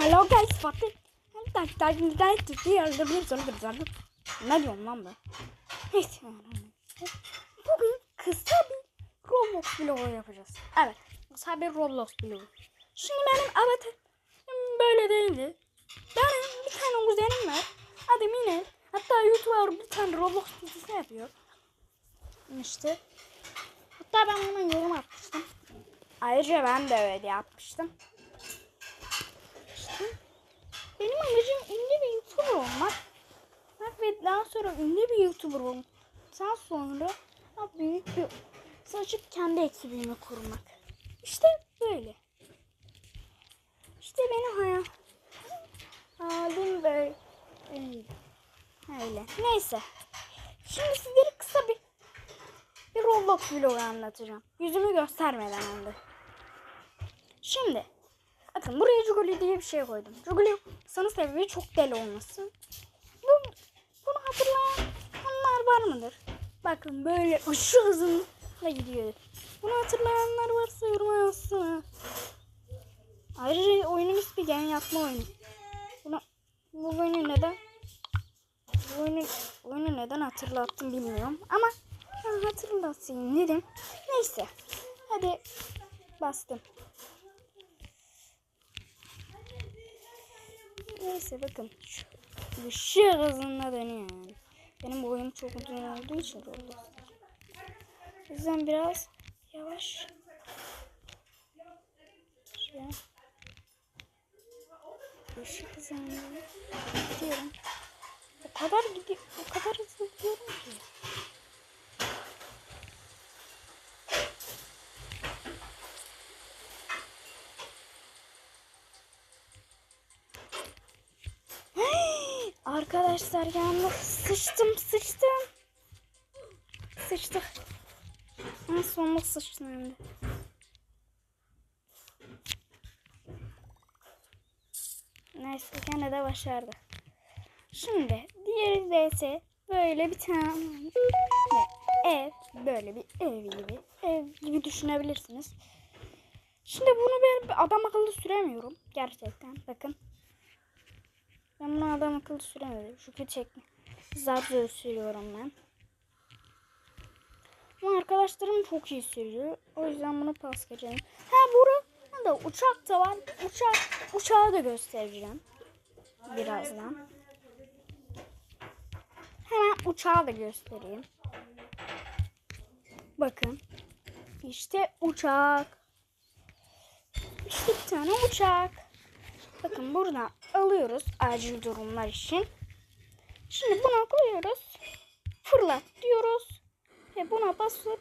Hello guys, Fatih. Tak tak tak yazabilir sonra güzel. Ne diyorum lan ben? Neyse. Bugün kısa bir Roblox vlogu yapacağız. Evet. Kısa bir Roblox vlogu. Şimdi benim avatarım böyle değildi. Benim bir tane kuzenim var. Adı Mine. Hatta YouTube'a bir tane Roblox dizisi yapıyor. İşte. Hatta ben ona yorum atmıştım. Ayrıca ben de öyle yapmıştım. İşte. Benim amacım ünlü bir YouTuber olmak. Ve daha sonra ünlü bir YouTuber. Daha sonra büyük bir saçıp kendi ekibimi kurmak. İşte böyle. İşte benim hayal. Halim böyle. Öyle. Neyse. Şimdi sizlere kısa bir bir Roblox vlogu anlatacağım. Yüzümü göstermeden hem de. Şimdi bakın buraya Juguli diye bir şey koydum. Juguli sana sebebi çok deli olması. Bu, bunu hatırlayanlar var mıdır? Bakın böyle aşırı hızla gidiyor. Bunu hatırlayanlar varsa yoruma yazsın. Ayrıca oyunun ismi gen yapma oyunu. Bunu, bu oyunu neden bu oyunu, oyunu neden hatırlattım bilmiyorum ama ben hatırlatayım dedim. Neyse. Hadi bastım. Neyse bakın. Şu ışık hızında dönüyor yani. Benim boyum çok uzun olduğu için oldu. O yüzden biraz yavaş. Şöyle. Işık hızında gidiyorum. O kadar gidiyor, o kadar hızlı gidiyorum ki. Arkadaşlar yalnız sıçtım sıçtım. Sıçtık. En sonunda sıçtım hem de. Neyse gene de başardı. Şimdi diğeri de ise böyle bir tane ev böyle bir ev gibi ev gibi düşünebilirsiniz. Şimdi bunu ben adam akıllı süremiyorum gerçekten bakın. Ben bunu adam akıllı süremedim. Çünkü çekme. Zar sürüyorum ben. Ama arkadaşlarım çok iyi sürüyor. O yüzden bunu pas geçelim. Ha burada da uçak da var. Uçak, uçağı da göstereceğim. Birazdan. Hemen uçağı da göstereyim. Bakın. İşte uçak. İşte bir tane uçak. Bakın buradan alıyoruz acil durumlar için. Şimdi buna koyuyoruz. Fırlat diyoruz. Ve buna basıp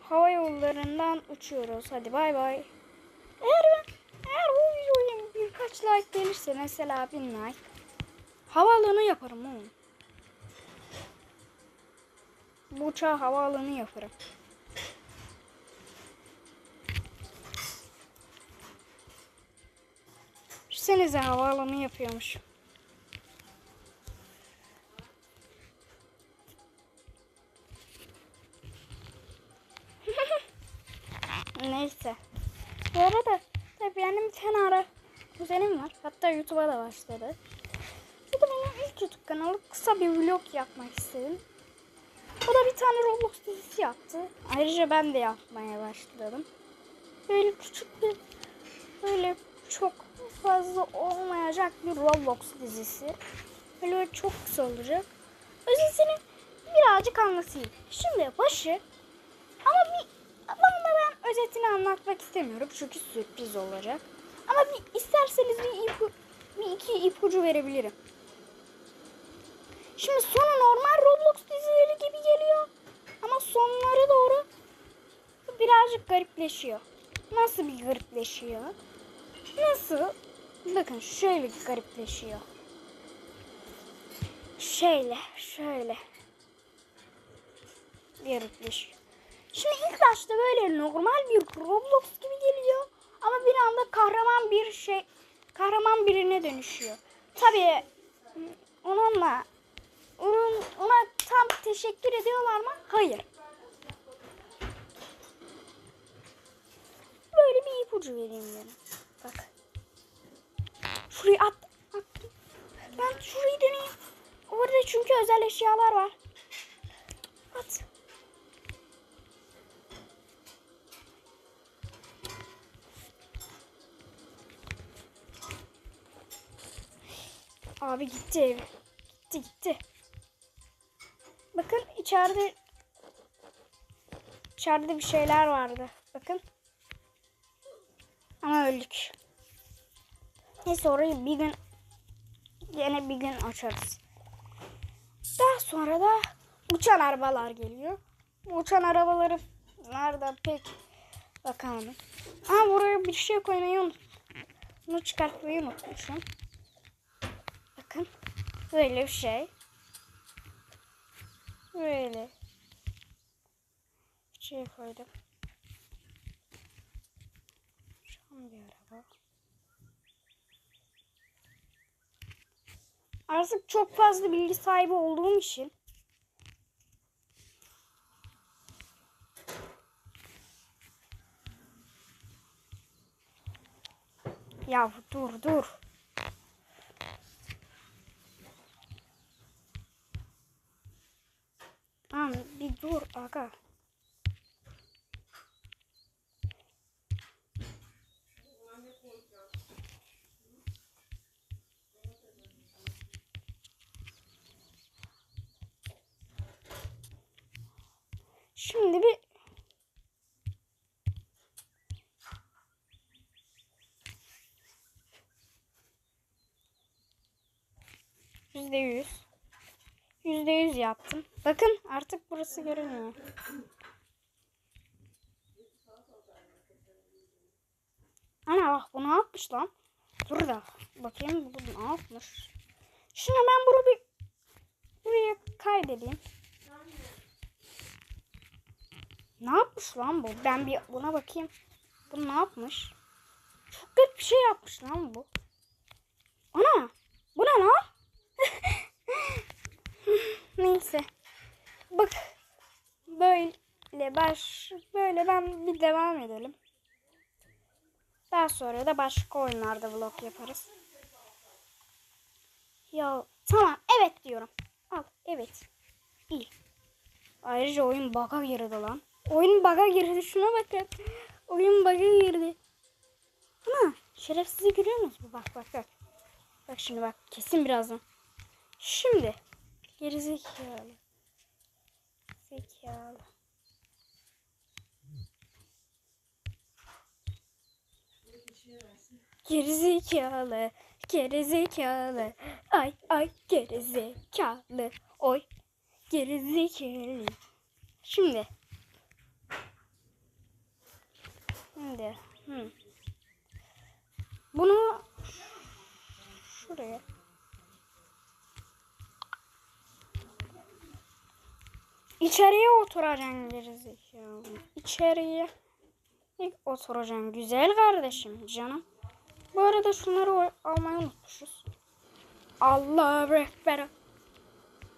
hava yollarından uçuyoruz. Hadi bay bay. Eğer eğer bu videoya birkaç like gelirse mesela bin like havaalanı yaparım oğlum. Bu uçağı havaalanı yaparım. Düşünsenize havaalanı yapıyormuş. Neyse. Bu arada tabii benim bir kuzenim var. Hatta YouTube'a da başladı. Bu da benim ilk YouTube kanalı. Kısa bir vlog yapmak istedim. O da bir tane Roblox dizisi yaptı. Ayrıca ben de yapmaya başladım. Böyle küçük bir böyle çok fazla olmayacak bir Roblox dizisi. Böyle çok kısa olacak. Özetini birazcık anlatayım. Şimdi başı ama bir ama ben özetini anlatmak istemiyorum çünkü sürpriz olacak. Ama bir isterseniz bir ipu, bir iki ipucu verebilirim. Şimdi sonu normal Roblox dizileri gibi geliyor. Ama sonlara doğru birazcık garipleşiyor. Nasıl bir garipleşiyor? Nasıl? Bakın şöyle garipleşiyor. Şöyle, şöyle. Garipleşiyor. Şimdi ilk başta böyle normal bir Roblox gibi geliyor. Ama bir anda kahraman bir şey, kahraman birine dönüşüyor. Tabii onunla onun, ona tam teşekkür ediyorlar mı? Hayır. Böyle bir ipucu vereyim. Şurayı at. Attım. Ben şurayı deneyeyim. Orada çünkü özel eşyalar var. At. Abi gitti ev. Gitti gitti. Bakın içeride içeride bir şeyler vardı. Bakın. Neyse orayı bir gün yine bir gün açarız. Daha sonra da uçan arabalar geliyor. Uçan arabaları nerede pek bakalım. Ama buraya bir şey koymayı unuttum. Bunu çıkartmayı unutmuşum. Bakın. Böyle bir şey. Böyle. Bir şey koydum. Şu an bir araba. Artık çok fazla bilgi sahibi olduğum için Ya dur dur. Tamam bir dur aga. Şimdi bir Yüzde yüz. Yüzde yüz yaptım. Bakın artık burası görünüyor. Ana bak bu ne yapmış lan? Dur da bakayım bu ne yapmış. Şunu ben bunu bir buraya kaydedeyim. Ne yapmış lan bu? Ben bir buna bakayım. Bu ne yapmış? Çok garip bir şey yapmış lan bu. Ana! Bu ne lan? Neyse. Bak. Böyle baş böyle ben bir devam edelim. Daha sonra da başka oyunlarda vlog yaparız. Ya tamam evet diyorum. Al evet. İyi. Ayrıca oyun bug'a girdi lan. Oyun bug'a girdi şuna bakın. Oyun bug'a girdi. Ama şerefsizi görüyor musun? Bak bak bak. Bak şimdi bak kesin birazdan. Şimdi gerizekalı. Zekalı. Gerizekalı. Gerizekalı. Ay ay gerizekalı. Oy. Gerizekalı. Şimdi. Şimdi. Hı. Bunu şuraya. İçeriye oturacaksın gerizekalı. İçeriye ilk oturacaksın. Güzel kardeşim canım. Bu arada şunları almayı unutmuşuz. Allah ekber.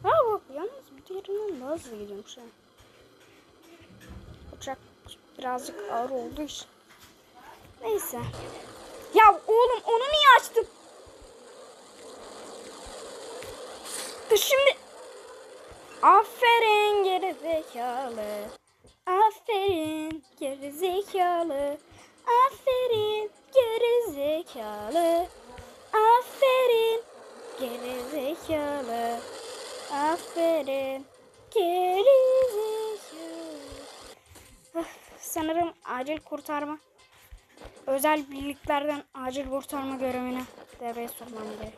Ha bak yalnız bir diğerinden daha hızlı gidiyorum şu an. Uçak birazcık ağır olduğu için. Neyse. Ya oğlum onu niye açtın? Şimdi Aferin geri zekalı. Aferin geri zekalı. Aferin geri zekalı. Aferin geri zekalı. Aferin geri zekalı. Öf, Sanırım acil kurtarma. Özel birliklerden acil kurtarma görevine devreye sokmam gerek.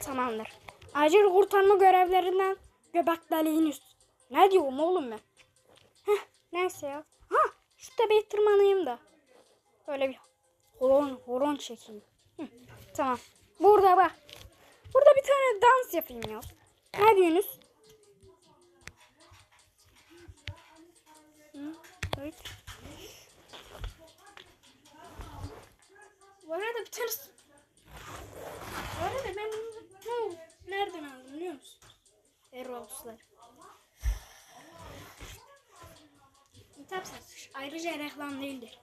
Tamamdır. Acil kurtarma görevlerinden göbek deliğin üst. Ne diyorum oğlum ben? Heh, neyse ya. Ha, şu tepeye tırmanayım da. Böyle bir horon, horon çekeyim. Hı, tamam. Burada bak. Burada bir tane dans yapayım ya. Ne diyorsunuz? Evet. Bu arada bir tane... Bu arada ben bunu nereden aldım biliyor musun? Erols'lar. Kitap satış. Ayrıca reklam değildir.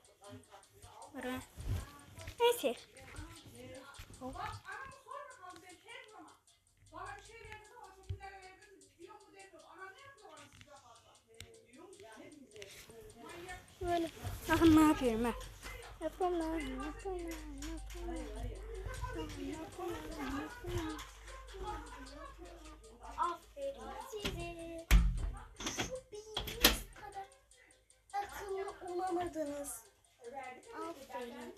Neyse. Böyle. Neyse. Böyle. Bakın ne yapıyorum ben. Yapıyorum lan, yapıyorum lan, yapıyorum lan. Yapıyorum lan, lan. Aferin size. Şu bildiğiniz kadar akıllı olamadınız. Aferin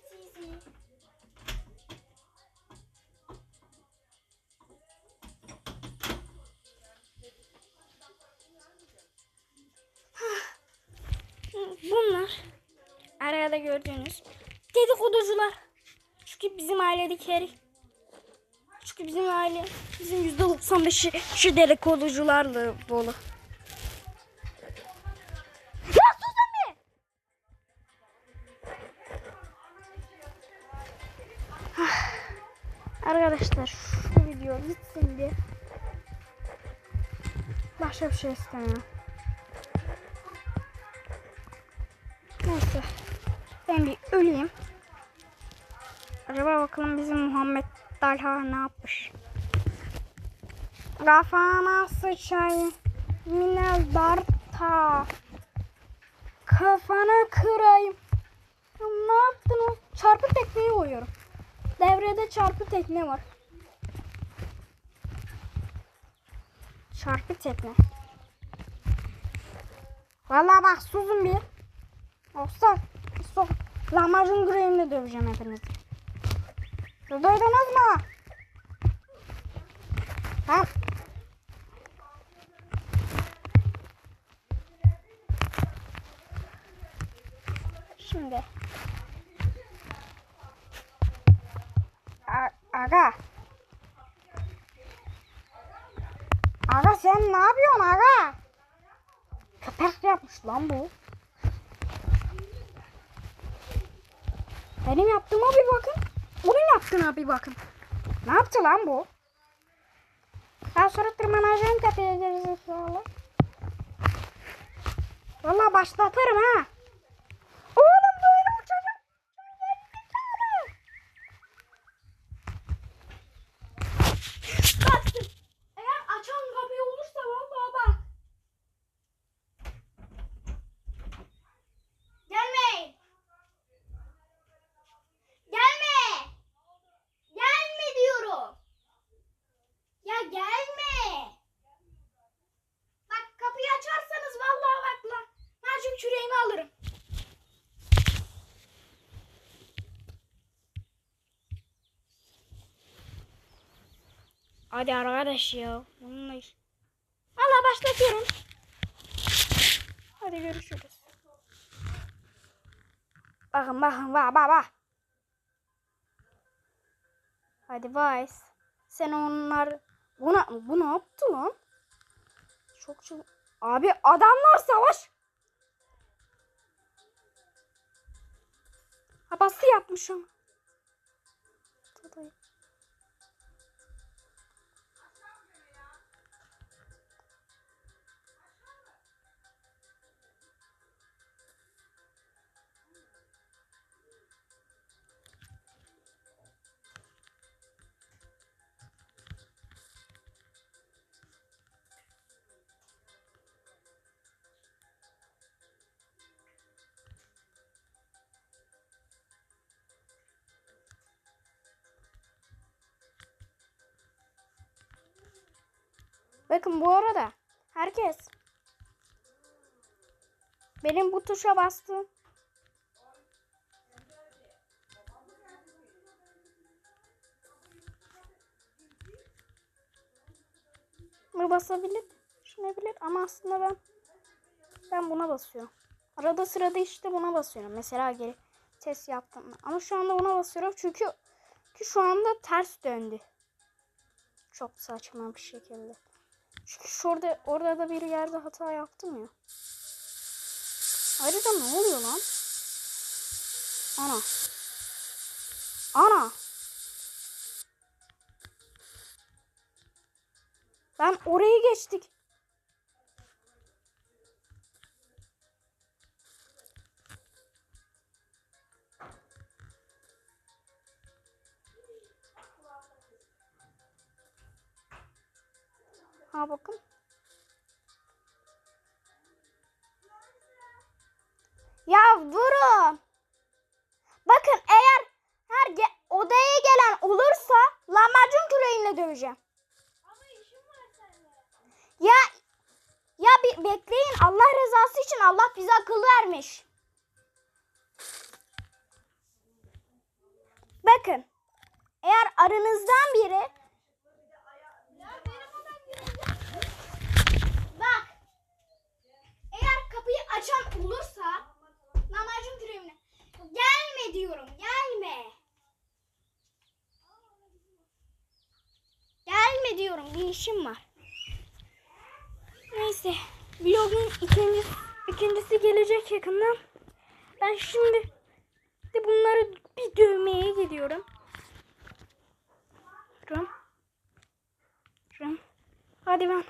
gördüğünüz dedikoducular. Çünkü bizim ailedeki herif. Çünkü bizim aile bizim yüzde 95'i şu dedikoducularla dolu. Ya susun bir! Ah, Arkadaşlar şu video gitsin bir. Başka bir şey istemiyorum. Öleyim. Acaba bakalım bizim Muhammed Talha ne yapmış? Kafana sıçayım. Minel darta. Kafana kırayım. Ne yaptın o? Çarpı tekneyi koyuyorum. Devrede çarpı tekne var. Çarpı tekne. Vallahi bak susun bir. Yoksa sok lahmacun greyimle döveceğim hepinizi. Duydunuz mu? Ha? Şimdi. A- aga. Aga sen ne yapıyorsun aga? Köpek yapmış lan bu. Benim yaptığıma bir bakın. Onun yaptığına bir bakın. Ne yaptı lan bu? Daha sonra tırmanacağım tepeye gerizekalı. Valla başlatırım ha. Oğlum böyle bu çocuk. Kaçtım. Eğer açan kapıyı olursa valla bak. Gelmeyin. Gelme. Gelme diyorum. Ya gelme. Bak kapıyı açarsanız vallahi bak lan. Macun küreğimi alırım. Hadi arkadaş ya. Bununla iş. Valla başlatıyorum. Hadi görüşürüz. Bakın bakın bak bak bak. Hadi Vice. Sen onlar... Buna, bu ne yaptı lan? Çok çok... Abi adamlar savaş. Ha bastı yapmış Bakın bu arada herkes benim bu tuşa bastım. Bunu basabilir, düşünebilir ama aslında ben ben buna basıyorum. Arada sırada işte buna basıyorum. Mesela geri test yaptım. Ama şu anda buna basıyorum çünkü ki şu anda ters döndü. Çok saçma bir şekilde. Çünkü şurada orada da bir yerde hata yaptım ya. Ayrıca ne oluyor lan? Ana. Ana. Ben orayı geçtik. Ha bakın. Ya durun. Bakın eğer her ge- odaya gelen olursa lahmacun küreğimle döveceğim. Ya ya bir bekleyin Allah rızası için Allah bize akıl vermiş. Bakın. Eğer aranızdan biri Ya benim odam girecek. Bak. Eğer kapıyı açan olursa namacın küreğimle. Gelme diyorum. Gelme. Bir işim var. Neyse vlogun ikincisi, ikincisi gelecek yakından. Ben şimdi de bunları bir dövmeye gidiyorum. Rum. Rum. Hadi ben